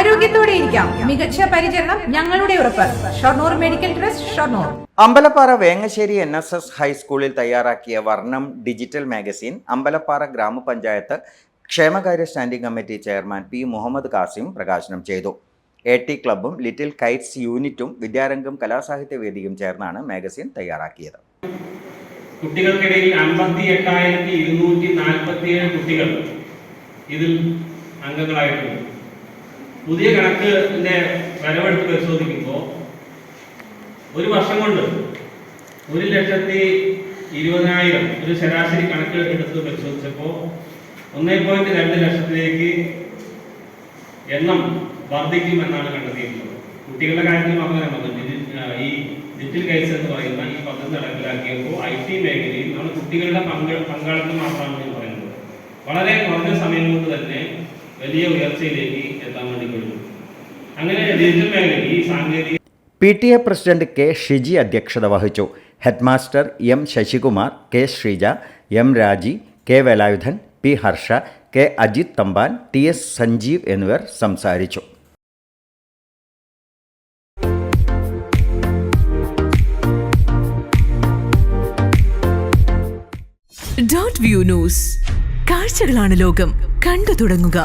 ആരോഗ്യത്തോടെ ഇരിക്കാം മികച്ച പരിചരണം ഞങ്ങളുടെ ഉറപ്പ്. Shoranur medical trust Shoranur. Ambalappara Vengassery N S S ഹൈസ്കൂളിൽ തയ്യാറാക്കിയ വർണം ഡിജിറ്റൽ മാഗസിൻ. അമ്പലപ്പാറ ഗ്രാമപഞ്ചായത്ത് ക്ഷേമകാര്യ standing committee chairman P Muhammad Kasim പ്രകാശനം ചെയ്തു. എ ടി ക്ലബും ലിറ്റിൽ കൈറ്റ്സ് യൂണിറ്റും വിദ്യാരംഗം കലാസാഹിത്യ വേദിയും ചേർന്നാണ് മാഗസിൻ തയ്യാറാക്കിയത്. കുട്ടികൾക്കിടയിൽ അമ്പത്തി എട്ടായിരത്തി ഇരുന്നൂറ്റി നാൽപ്പത്തിയേഴ് കുട്ടികൾ ഇതിൽ അംഗങ്ങളായിട്ടുണ്ട്. പുതിയ കണക്കിന്റെ വരവെടുത്ത് പരിശോധിക്കുമ്പോൾ ഒരു വർഷം കൊണ്ട് ഒരു ലക്ഷത്തി ഇരുപതിനായിരം ഒരു ശരാശരി കണക്ക് എടുത്ത് പരിശോധിച്ചപ്പോൾ ഒന്നേ പോയിന്റ് രണ്ട് ലക്ഷത്തിലേക്ക് എണ്ണം വർദ്ധിക്കുമെന്നാണ് കണ്ടെത്തിയിട്ടുള്ളത്. കുട്ടികളുടെ കാര്യത്തിൽ മാത്രമല്ല ആ, ഈ ഡിജിറ്റൽ കേസ് എന്ന് പറയുന്ന ഈ പദ്ധതി നടപ്പിലാക്കിയപ്പോൾ ഐ ടി മേഖലയിൽ നമ്മൾ കുട്ടികളുടെ പങ്ക് പങ്കാളിത്തം മാത്രമാണ് പറയുന്നത്. വളരെ കുറഞ്ഞ സമയം കൊണ്ട് തന്നെ വലിയ ഉയർച്ചയിലേക്ക് എത്താൻ വേണ്ടി കഴിയും അങ്ങനെ ഡിജിറ്റൽ മേഖലയിൽ ഈ സാങ്കേതിക P T A president K Shiji അധ്യക്ഷത വഹിച്ചു. Headmaster M Sasikumar K Sreeja M Raji K Velayudhan P Harsha K Ajith Thampan T S Sanjeev എന്നിവർ സംസാരിച്ചു. Dot view news. കാഴ്ചകളാണ് ലോകം. കണ്ടു തുടങ്ങുക.